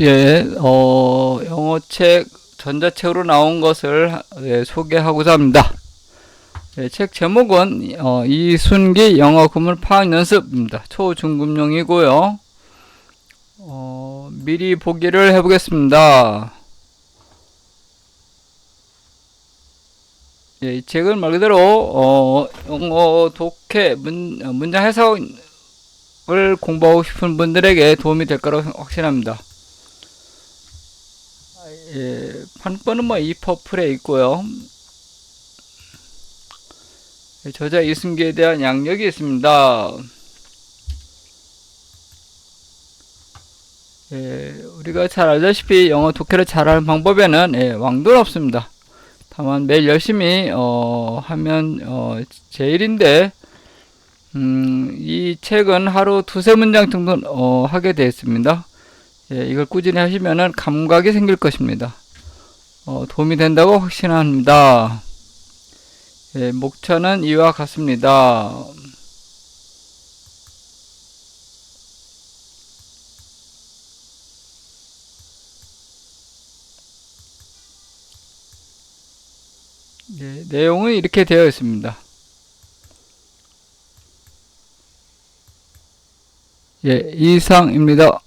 예, 어, 영어책, 전자책으로 나온 것을 하- 예, 소개하고자 합니다. 예, 책 제목은 어, 이순기 영어 구문 파악 연습입니다. 초중급용이고요. 어, 미리 보기를 해보겠습니다. 예, 이 책은 말 그대로 어, 영어 독해 문, 어, 문장 해석을 공부하고 싶은 분들에게 도움이 될 거라고 확신합니다. 예, 판권은 뭐 이퍼플에 있고요. 예, 저자 이승기에 대한 양력이 있습니다. 예, 우리가 잘 알다시피 영어 독해를 잘하는 방법에는 예, 왕도는 없습니다. 다만 매일 열심히 어, 하면 어, 제일인데 음, 이 책은 하루 두세 문장 정도 어, 하게 되어 있습니다. 예, 이걸 꾸준히 하시면은 감각이 생길 것입니다. 어, 도움이 된다고 확신합니다. 예, 목차는 이와 같습니다. 예, 내용은 이렇게 되어 있습니다. 예, 이상입니다.